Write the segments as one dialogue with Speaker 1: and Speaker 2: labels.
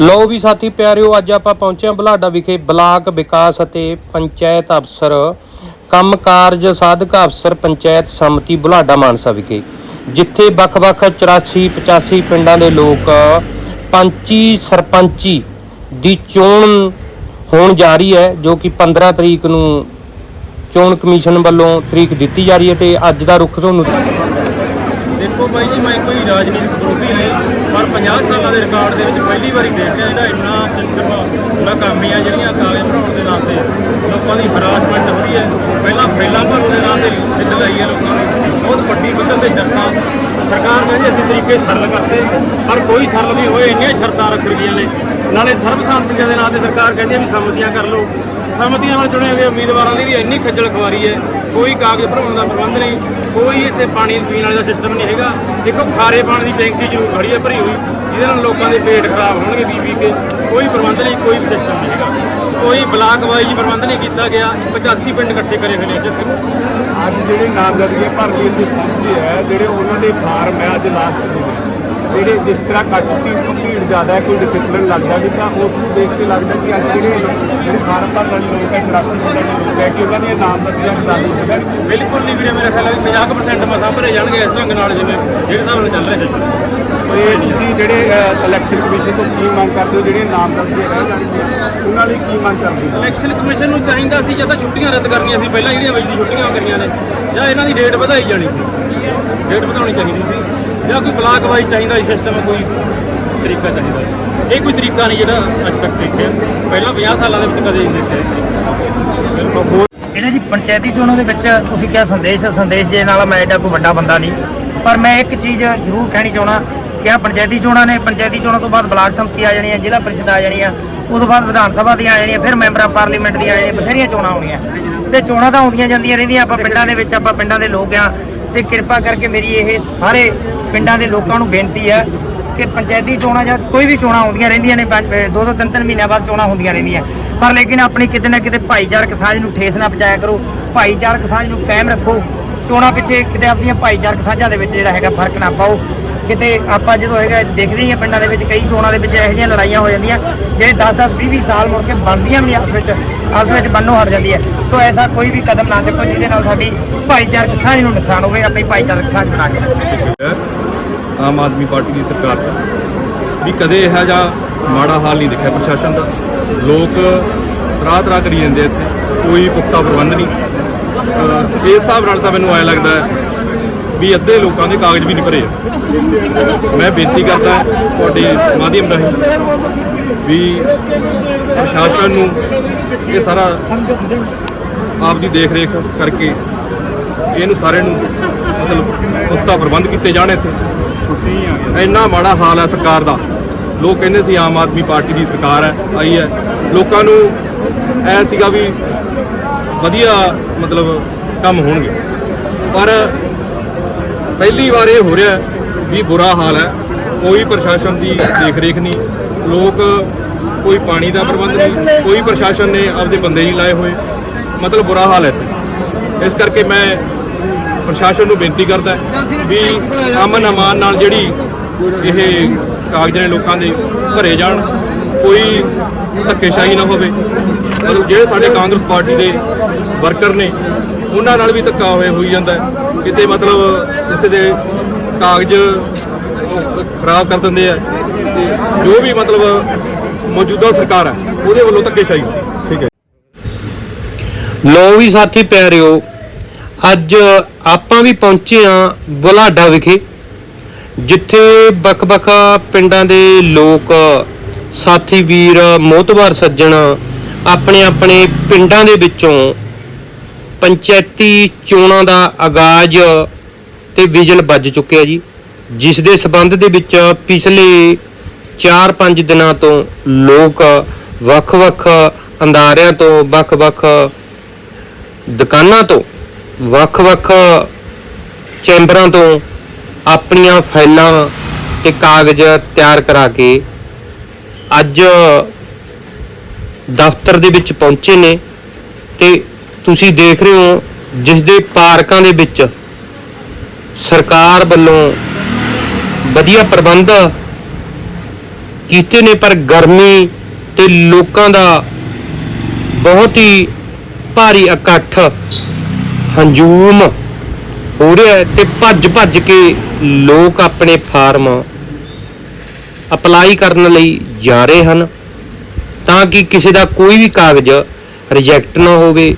Speaker 1: ਲੋ ਵੀ ਸਾਥੀ ਪਿਆਰਿਓ, ਅੱਜ ਆਪਾਂ ਪਹੁੰਚੇ ਹਾਂ ਬੁਲਾਡਾ ਵਿਖੇ ਬਲਾਕ ਵਿਕਾਸ ਅਤੇ ਪੰਚਾਇਤ ਅਫਸਰ ਕੰਮ ਕਾਰਜ ਸਾਧਕ ਅਫਸਰ ਪੰਚਾਇਤ ਸਮਿਤੀ ਬੁਲਾਡਾ ਮਾਨਸਾ ਵਿਖੇ, ਜਿੱਥੇ ਵੱਖ-ਵੱਖ 84 85 ਪਿੰਡਾਂ ਦੇ ਲੋਕ ਪੰਚੀ ਸਰਪੰਚੀ ਦੀ ਚੋਣ ਹੋਣ ਜਾ ਰਹੀ ਹੈ, ਜੋ ਕਿ 15 ਤਰੀਕ ਨੂੰ ਚੋਣ ਕਮਿਸ਼ਨ ਵੱਲੋਂ ਤਰੀਕ ਦਿੱਤੀ ਜਾ ਰਹੀ ਹੈ ਤੇ ਅੱਜ ਦਾ ਰੁਖ ਤੁਹਾਨੂੰ
Speaker 2: ਦੇਖੋ ਬਾਈ ਜੀ, ਮੈਂ ਕੋਈ ਰਾਜਨੀਤਿਕ ਵਿਰੋਧੀ ਨਹੀਂ, ਪਰ 50 ਸਾਲਾਂ ਦੇ ਰਿਕਾਰਡ ਦੇ ਵਿੱਚ ਪਹਿਲੀ ਵਾਰੀ ਦੇਖ ਰਿਹਾ ਜਿਹੜਾ ਇੰਨਾ ਸਿਸਟਮ ਨਾਕਾਮੀਆਂ ਜਿਹੜੀਆਂ ਕਾਗਜ਼ ਬਣਾਉਣ ਦੇ ਨਾਂ ਤੇ ਲੋਕਾਂ ਦੀ ਹਰਾਸਮੈਂਟ ਹੋ ਰਹੀ ਹੈ। ਪਹਿਲਾਂ ਫੈਲਾਂ ਭਰਨ ਦੇ ਨਾਂ ਤੇ ਛਿੱਲ ਲਈ ਹੈ ਲੋਕਾਂ ਨੇ। ਬਹੁਤ ਵੱਡੀ ਪੱਧਰ ਤੇ ਸ਼ਰਤਾਂ। ਸਰਕਾਰ ਕਹਿੰਦੀ ਅਸੀਂ ਤਰੀਕੇ ਸਰਲ ਕਰਤੇ। ਪਰ ਕੋਈ ਸਰਲ ਨਹੀਂ ਹੋਏ, ਇੰਨੀਆਂ ਸ਼ਰਤਾਂ ਰੱਖ ਰਹੀਆਂ ਨੇ। ਨਾਲੇ ਸਰਬਸੰਮਤੀਆਂ ਦੇ ਨਾਂ ਤੇ ਸਰਕਾਰ ਕਹਿੰਦੀ ਹੈ ਵੀ ਸੰਮਤੀਆਂ ਕਰ ਲਓ। ਸੰਮਤੀਆਂ ਨਾਲ ਚੁਣੇ ਗਏ ਉਮੀਦਵਾਰਾਂ ਦੀ ਵੀ ਇੰਨੀ ਖੱਜਲ ਖਵਾਰੀ ਹੈ। ਕੋਈ ਕਾਗਜ਼ ਭਰਾਉਣ ਦਾ ਪ੍ਰਬੰਧ ਨਹੀਂ, ਕੋਈ ਇੱਥੇ ਪਾਣੀ ਪੀਣ ਵਾਲਾ ਸਿਸਟਮ ਨਹੀਂ ਹੈਗਾ। ਦੇਖੋ, ਖਾਰੇ ਪਾਣੀ ਦੀ ਟੈਂਕੀ ਜ਼ਰੂਰ ਖੜੀ ਹੈ, ਭਰੀ ਹੋਈ। ਜਿਹਦੇ ਨਾਲ ਲੋਕਾਂ ਦੇ ਪੇਟ ਖਰਾਬ ਹੋਣਗੇ ਪੀ ਪੀ ਕੇ। ਕੋਈ ਪ੍ਰਬੰਧ ਨਹੀਂ, ਕੋਈ ਸਿਸਟਮ ਨਹੀਂ ਹੈਗਾ। ਕੋਈ ਬਲਾਕ ਵਾਈਜ਼ ਪ੍ਰਬੰਧ ਨਹੀਂ ਕੀਤਾ ਗਿਆ। 85 ਪਿੰਡ ਇਕੱਠੇ ਕਰੇ ਹੋਏ ਨੇ ਇੱਥੇ।
Speaker 3: ਅੱਜ ਜਿਹੜੇ ਨਾਮਜ਼ਦਗੀਆਂ ਭਰ ਲਈ ਇੱਥੇ ਪਹੁੰਚੇ ਹੈ, ਜਿਹੜੇ ਉਹਨਾਂ ਦੇ ਫਾਰਮ ਹੈ ਅੱਜ ਲਾਸਟ ਦੇ ਜਿਹੜੇ ਜਿਸ ਤਰ੍ਹਾਂ ਘੱਟ ਭੀੜ ਜ਼ਿਆਦਾ ਹੈ ਕੋਈ ਡਿਸਪਲਿਨ ਲੱਗਦਾ ਵੀ ਤਾਂ ਉਸ ਨੂੰ ਦੇਖ ਕੇ ਲੱਗਦਾ ਕਿ ਅੱਜ ਜਿਹੜੇ ਜਿਹੜੇ ਫਾਰਮ ਭਰਨ ਵਾਲੇ ਲੋਕ ਹੈ 84 ਪਿੰਡਾਂ ਦੇ ਲੋਕ ਹੈ ਕਿ ਉਹਨਾਂ ਦੀਆਂ ਨਾਮਜ਼ਦਗੀਆਂ ਲਾਗੂ ਹੋ ਜਾਣ
Speaker 2: ਬਿਲਕੁਲ ਨਹੀਂ ਵੀਰੇ ਮੇਰਾ ਖਿਆਲ ਹੈ ਵੀ 50% ਮਸਾਂ ਭਰੇ ਜਾਣਗੇ ਇਸ ਢੰਗ ਨਾਲ ਜਿਵੇਂ ਜਿਹੜੇ ਹਿਸਾਬ ਨਾਲ ਚੱਲ ਰਿਹਾ। ਸਿਸਟਮ
Speaker 3: ਤੇ ਤੁਸੀਂ ਜਿਹੜੇ ਇਲੈਕਸ਼ਨ ਕਮਿਸ਼ਨ ਤੋਂ ਕੀ ਮੰਗ ਕਰਦੇ ਹੋ? ਜਿਹੜੀਆਂ ਨਾਮਜ਼ਦਗੀਆਂ ਰਹਿ ਜਾਣਗੀਆਂ ਉਹਨਾਂ ਲਈ ਕੀ ਮੰਗ ਕਰਦੇ ਹੋ?
Speaker 2: ਇਲੈਕਸ਼ਨ ਕਮਿਸ਼ਨ ਨੂੰ ਚਾਹੀਦਾ ਸੀ ਜਾਂ ਤਾਂ ਛੁੱਟੀਆਂ ਰੱਦ ਕਰਨੀਆਂ ਸੀ ਪਹਿਲਾਂ ਜਿਹੜੀਆਂ ਵਿੱਚ ਦੀ ਛੁੱਟੀਆਂ ਕਰੀਆਂ ਨੇ ਜਾਂ ਇਹਨਾਂ ਦੀ ਡੇਟ ਵਧਾਈ ਜਾਣੀ ਸੀ। ਡੇਟ ਵਧਾਉਣੀ ਚਾਹੀਦੀ ਸੀ। ਜਾਂ ਕੋਈ ਬਲਾਕ ਵਾਈ ਚਾਹੀਦਾ ਸੀ ਸਿਸਟਮ ਕੋਈ ਤਰੀਕਾ ਚਾਹੀਦਾ ਇਹ ਕੋਈ ਤਰੀਕਾ ਨਹੀਂ ਜਿਹੜਾ ਅੱਜ ਤੱਕ ਦੇਖਿਆ। ਪਹਿਲਾਂ 50 ਸਾਲਾਂ ਦੇ ਵਿੱਚ ਕਦੇ ਨਹੀਂ ਦੇਖਿਆ
Speaker 4: ਇਹਨਾਂ ਜੀ ਪੰਚਾਇਤੀ ਚੋਣਾਂ ਦੇ ਵਿੱਚ ਤੁਸੀਂ ਕਿਹਾ ਸੰਦੇਸ਼ ਸੰਦੇਸ਼ ਦੇ ਨਾਲ ਮੈਂ ਐਡਾ ਕੋਈ ਵੱਡਾ ਬੰਦਾ ਨਹੀਂ। ਪਰ ਮੈਂ ਇੱਕ ਚੀਜ਼ ਜ਼ਰੂਰ ਕਹਿਣੀ ਚਾਹਣਾ ਕਿ ਆ ਪੰਚਾਇਤੀ ਚੋਣਾਂ ਨੇ, ਪੰਚਾਇਤੀ ਚੋਣਾਂ ਤੋਂ ਬਾਅਦ ਬਲਾਕ ਸੰਮਤੀ ਆ ਜਾਣੀ ਹੈ, ਜ਼ਿਲ੍ਹਾ ਪਰਿਸ਼ਦ ਆ ਜਾਣੀ ਆ ਉਸ ਤੋਂ ਬਾਅਦ ਵਿਧਾਨ ਸਭਾ ਦੀਆਂ ਆ ਜਾਣੀਆਂ, ਫਿਰ ਮੈਂਬਰ ਆਫ ਪਾਰਲੀਮੈਂਟ ਦੀਆਂ ਆ ਜਾਣੀਆਂ, ਬਥੇਰੀਆਂ ਚੋਣਾਂ ਆਉਣੀਆਂ। ਤੇ ਚੋਣਾਂ ਤਾਂ ਆਉਂਦੀਆਂ ਜਾਂਦੀਆਂ ਰਹਿੰਦੀਆਂ, ਆਪਾਂ ਪਿੰਡਾਂ ਦੇ ਵਿੱਚ, ਆਪਾਂ ਪਿੰਡਾਂ ਦੇ ਲੋਕ ਆ ਤੇ ਕਿਰਪਾ ਕਰਕੇ ਮੇਰੀ ਇਹ ਸਾਰੇ ਪਿੰਡਾਂ ਦੇ ਲੋਕਾਂ ਨੂੰ ਬੇਨਤੀ ਹੈ ਕਿ ਪੰਚਾਇਤੀ ਚੋਣਾਂ ਜਾਂ ਕੋਈ ਵੀ ਚੋਣਾਂ ਆਉਂਦੀਆਂ ਰਹਿੰਦੀਆਂ ਨੇ, ਪੰਜ- ਦੋ ਦੋ ਤਿੰਨ ਤਿੰਨ ਮਹੀਨਿਆਂ ਬਾਅਦ ਚੋਣਾਂ ਹੁੰਦੀਆਂ ਰਹਿੰਦੀਆਂ। ਪਰ ਲੇਕਿਨ ਆਪਣੀ ਕਿਤੇ ਨਾ ਕਿਤੇ ਭਾਈਚਾਰਕ ਸਾਂਝ ਨੂੰ ਠੇਸ ਨਾ ਪਹੁੰਚਾਇਆ ਕਰੋ। ਭਾਈਚਾਰਕ ਸਾਂਝ ਨੂੰ ਕਾਇਮ ਰੱਖੋ। ਚੋਣਾਂ ਪਿੱਛੇ ਕਿਤੇ ਆਪਣੀਆਂ ਭਾਈਚਾਰਕ ਸਾਂਝਾਂ ਦੇ ਵਿੱਚ ਜਿਹੜਾ ਹੈਗਾ ਫ਼ਰਕ ਨਾ ਪਾਓ। ਕਿਤੇ ਆਪਾਂ ਜਦੋਂ ਹੈਗਾ ਦੇਖਦੇ ਹੀ ਆ ਪਿੰਡਾਂ ਦੇ ਵਿੱਚ ਕਈ ਚੋਣਾਂ ਦੇ ਵਿੱਚ ਇਹੋ ਜਿਹੀਆਂ ਲੜਾਈਆਂ ਹੋ ਜਾਂਦੀਆਂ, ਜਿਹੜੇ 10-10 20-20 ਸਾਲ ਮੁੜ ਕੇ ਬਣਦੀਆਂ ਵੀ ਨਹੀਂ ਆਪਸ ਵਿੱਚ। ਆਪਸ ਵਿੱਚ ਬੰਨੋ ਹਟ ਜਾਂਦੀ ਹੈ। ਸੋ ਐਸਾ ਕੋਈ ਵੀ ਕਦਮ ਨਾ ਚੱਕੋ ਜਿਹਦੇ ਨਾਲ ਸਾਡੀ ਭਾਈਚਾਰਕ ਸਾਂਝ ਨੂੰ ਨੁਕਸਾਨ ਹੋਵੇ, ਆਪਣੀ ਭਾਈਚਾਰਕ ਸਾਂਝ ਬਣਾ ਕੇ ਰੱਖੋ।
Speaker 5: ਆਮ ਆਦਮੀ ਪਾਰਟੀ ਦੀ ਸਰਕਾਰ 'ਚ। ਵੀ ਕਦੇ ਇਹੋ ਜਿਹਾ ਮਾੜਾ ਹਾਲ ਨਹੀਂ ਦੇਖਿਆ ਪ੍ਰਸ਼ਾਸਨ ਦਾ। ਲੋਕ ਤਰਾਹ ਤਰਾਹ ਕਰੀ ਜਾਂਦੇ ਇੱਥੇ। ਕੋਈ ਪੁਖਤਾ ਪ੍ਰਬੰਧ ਨਹੀਂ। ਇਸ ਹਿਸਾਬ ਨਾਲ ਤਾਂ ਮੈਨੂੰ ਐ ਲੱਗਦਾ ਵੀ ਅੱਧੇ ਲੋਕਾਂ ਦੇ ਕਾਗਜ਼ ਵੀ ਨਹੀਂ ਭਰੇ ਮੈਂ ਬੇਨਤੀ ਕਰਦਾ ਤੁਹਾਡੇ ਮਾਧਿਅਮ ਰਾਹੀਂ ਵੀ ਪ੍ਰਸ਼ਾਸਨ ਨੂੰ ਇਹ ਸਾਰਾ ਆਪ ਦੀ ਦੇਖ ਰੇਖ ਕਰਕੇ ਇਹਨੂੰ ਸਾਰੇ ਨੂੰ ਮਤਲਬ ਪੁਖਤਾ ਪ੍ਰਬੰਧ ਕੀਤੇ ਜਾਣ ਇੱਥੇ। ਇੰਨਾ ਮਾੜਾ ਹਾਲ ਹੈ ਸਰਕਾਰ ਦਾ। ਲੋਕ ਕਹਿੰਦੇ ਸੀ ਆਮ ਆਦਮੀ ਪਾਰਟੀ ਦੀ ਸਰਕਾਰ ਹੈ, ਆਈ ਹੈ। ਲੋਕਾਂ ਨੂੰ ਐ ਸੀਗਾ ਵੀ ਵਧੀਆ ਮਤਲਬ ਕੰਮ ਹੋਣਗੇ। ਪਰ ਪਹਿਲੀ ਵਾਰ ਇਹ ਹੋ ਰਿਹਾ ਵੀ ਬੁਰਾ ਹਾਲ ਹੈ। ਕੋਈ ਪ੍ਰਸ਼ਾਸਨ ਦੀ ਦੇਖ ਰੇਖ ਨਹੀਂ। ਲੋਕ ਕੋਈ ਪਾਣੀ ਦਾ ਪ੍ਰਬੰਧ ਨਹੀਂ, ਕੋਈ ਪ੍ਰਸ਼ਾਸਨ ਨੇ ਆਪਦੇ ਬੰਦੇ ਨਹੀਂ ਲਾਏ ਹੋਏ। ਮਤਲਬ ਬੁਰਾ ਹਾਲ ਹੈ ਇੱਥੇ। ਇਸ ਕਰਕੇ ਮੈਂ ਪ੍ਰਸ਼ਾਸਨ ਨੂੰ ਬੇਨਤੀ ਕਰਦਾ ਵੀ ਅਮਨ ਅਮਾਨ ਨਾਲ ਜਿਹੜੀ ਇਹ ਕਾਗਜ਼ ਨੇ ਲੋਕਾਂ ਦੇ ਭਰੇ ਜਾਣ, ਕੋਈ ਧੱਕੇਸ਼ਾਹੀ ਨਾ ਹੋਵੇ। ਮਤਲਬ ਜਿਹੜੇ ਸਾਡੇ ਕਾਂਗਰਸ ਪਾਰਟੀ ਦੇ ਵਰਕਰ ਨੇ, ਉਹਨਾਂ ਨਾਲ ਵੀ ਧੱਕਾ ਹੋਏ ਹੋਈ ਜਾਂਦਾ ਕਿਤੇ ਮਤਲਬ ਕਿਸੇ ਦੇ ਕਾਗਜ਼ ਖਰਾਬ ਕਰ ਦਿੰਦੇ ਆ। ਤੇ ਜੋ ਵੀ ਮਤਲਬ ਮੌਜੂਦਾ ਸਰਕਾਰ ਹੈ, ਉਹਦੇ ਵੱਲੋਂ ਧੱਕੇਸ਼ਾਹੀ ਠੀਕ ਹੈ
Speaker 1: ਲੋ ਵੀ ਸਾਥੀ ਪਿਆਰਿਓ, ਅੱਜ ਆਪਾਂ ਵੀ ਪਹੁੰਚੇ ਆ ਬੁਲਾਡਾ ਵਿਖੇ, ਜਿੱਥੇ ਵੱਖ-ਵੱਖ ਪਿੰਡਾਂ ਦੇ ਲੋਕ, ਸਾਥੀ ਵੀਰ, ਮੋਤਬਾਰ ਸੱਜਣ ਆਪਣੇ ਆਪਣੇ ਪਿੰਡਾਂ ਦੇ ਵਿੱਚੋਂ ਪੰਚਾਇਤੀ ਚੋਣਾਂ ਦਾ ਆਗਾਜ਼ ਤੇ ਵਿਜਲ ਵੱਜ ਚੁੱਕਿਆ ਜੀ, ਜਿਸ ਦੇ ਸਬੰਧ ਦੇ ਵਿੱਚ ਪਿਛਲੇ 4-5 ਦਿਨਾਂ ਤੋਂ ਲੋਕ ਵੱਖ-ਵੱਖ ਅੰਦਾਰਿਆਂ ਤੋਂ, ਵੱਖ-ਵੱਖ ਦੁਕਾਨਾਂ ਤੋਂ, ਵੱਖ-ਵੱਖ ਚੈਂਬਰਾਂ ਤੋਂ ਆਪਣੀਆਂ ਫਾਈਲਾਂ ਤੇ ਕਾਗਜ਼ ਤਿਆਰ ਕਰਾ ਕੇ ਅੱਜ ਦਫ਼ਤਰ ਦੇ ਵਿੱਚ ਪਹੁੰਚੇ ਨੇ ਤੇ ਤੁਸੀਂ ਦੇਖ ਰਹੇ ਹੋ ਜਿਸ ਦੇ ਪਾਰਕਾਂ ਦੇ ਵਿੱਚ ਸਰਕਾਰ ਵੱਲੋਂ ਵਧੀਆ ਪ੍ਰਬੰਧ ਕੀਤੇ ਨੇ, ਪਰ ਗਰਮੀ ਤੇ ਲੋਕਾਂ ਦਾ ਬਹੁਤ ਹੀ ਭਾਰੀ ਇਕੱਠ, ਹੰਝੂਮ ਹੋ ਰਿਹਾ ਹੈ ਤੇ ਭੱਜ ਭੱਜ ਕੇ ਲੋਕ ਆਪਣੇ ਫਾਰਮ ਅਪਲਾਈ ਕਰਨ ਲਈ ਜਾ ਰਹੇ ਹਨ, ਤਾਂ ਕਿ ਕਿਸੇ ਦਾ ਕੋਈ ਵੀ ਕਾਗਜ਼ ਰਿਜੈਕਟ ਨਾ ਹੋਵੇ।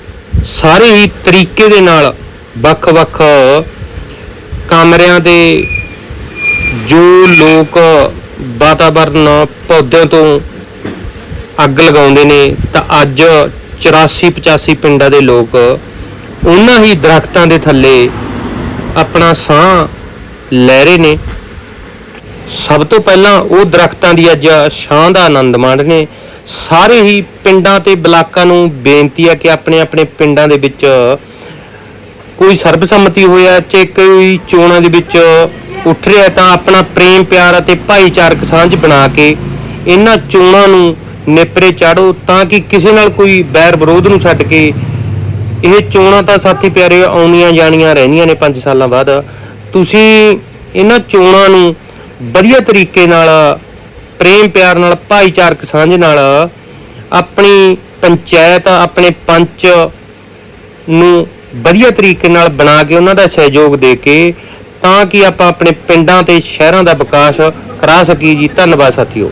Speaker 1: ਸਾਰੇ ਹੀ ਤਰੀਕੇ ਦੇ ਨਾਲ ਵੱਖ-ਵੱਖ ਕਮਰਿਆਂ ਦੇ ਜੋ ਲੋਕ ਵਾਤਾਵਰਨ ਪੌਦਿਆਂ ਤੋਂ ਅੱਗ ਲਗਾਉਂਦੇ ਨੇ, ਤਾਂ ਅੱਜ 84 85 ਪਿੰਡਾਂ ਦੇ ਲੋਕ ਉਹਨਾਂ ਹੀ ਦਰਖਤਾਂ ਦੇ ਥੱਲੇ ਆਪਣਾ ਸਾਹ ਲੈ ਰਹੇ ਨੇ। ਸਭ ਤੋਂ ਪਹਿਲਾਂ ਉਹ ਦਰਖਤਾਂ ਦੀ ਅੱਜ ਛਾਂ ਦਾ ਆਨੰਦ ਮਾਣ ਨੇ। ਸਾਰੇ ਹੀ ਪਿੰਡਾਂ ਤੇ ਬਲਾਕਾਂ ਨੂੰ ਬੇਨਤੀ ਹੈ ਕਿ ਆਪਣੇ ਆਪਣੇ ਪਿੰਡਾਂ ਦੇ ਵਿੱਚ ਕੋਈ ਸਰਬਸੰਮਤੀ ਹੋਇਆ, ਚਾਹੇ ਕੋਈ ਚੋਣਾਂ ਦੇ ਵਿੱਚ ਉੱਠ ਰਿਹਾ ਤਾਂ ਆਪਣਾ ਪ੍ਰੇਮ, ਪਿਆਰ ਅਤੇ ਭਾਈਚਾਰਕ ਸਾਂਝ ਬਣਾ ਕੇ ਇਹਨਾਂ ਚੋਣਾਂ ਨੂੰ ਨੇਪਰੇ ਚਾੜੋ ਤਾਂ ਕਿ ਕਿਸੇ ਨਾਲ ਕੋਈ ਬੈਰ ਵਿਰੋਧ ਨੂੰ ਛੱਡ ਕੇ ਇਹ ਚੋਣਾਂ ਤਾਂ ਸਾਥੀ ਪਿਆਰੇ ਆਉਣੀਆਂ ਜਾਣੀਆਂ ਰਹਿੰਦੀਆਂ ਨੇ 5 ਸਾਲਾਂ ਬਾਅਦ। ਤੁਸੀਂ ਇਹਨਾਂ ਚੋਣਾਂ ਨੂੰ ਵਧੀਆ ਤਰੀਕੇ ਨਾਲ, ਪ੍ਰੇਮ, ਪਿਆਰ ਨਾਲ, ਭਾਈਚਾਰਕ ਸਾਂਝ ਨਾਲ ਆਪਣੀ ਪੰਚਾਇਤ, ਆਪਣੇ ਪੰਚ ਨੂੰ ਵਧੀਆ ਤਰੀਕੇ ਨਾਲ ਬਣਾ ਕੇ ਉਹਨਾਂ ਦਾ ਸਹਿਯੋਗ ਦੇ ਕੇ ਤਾਂ ਕਿ ਆਪਾਂ ਆਪਣੇ ਪਿੰਡਾਂ ਤੇ ਸ਼ਹਿਰਾਂ ਦਾ ਵਿਕਾਸ ਕਰਾ ਸਕੀਏ ਜੀ। ਧੰਨਵਾਦ ਸਾਥੀਓ।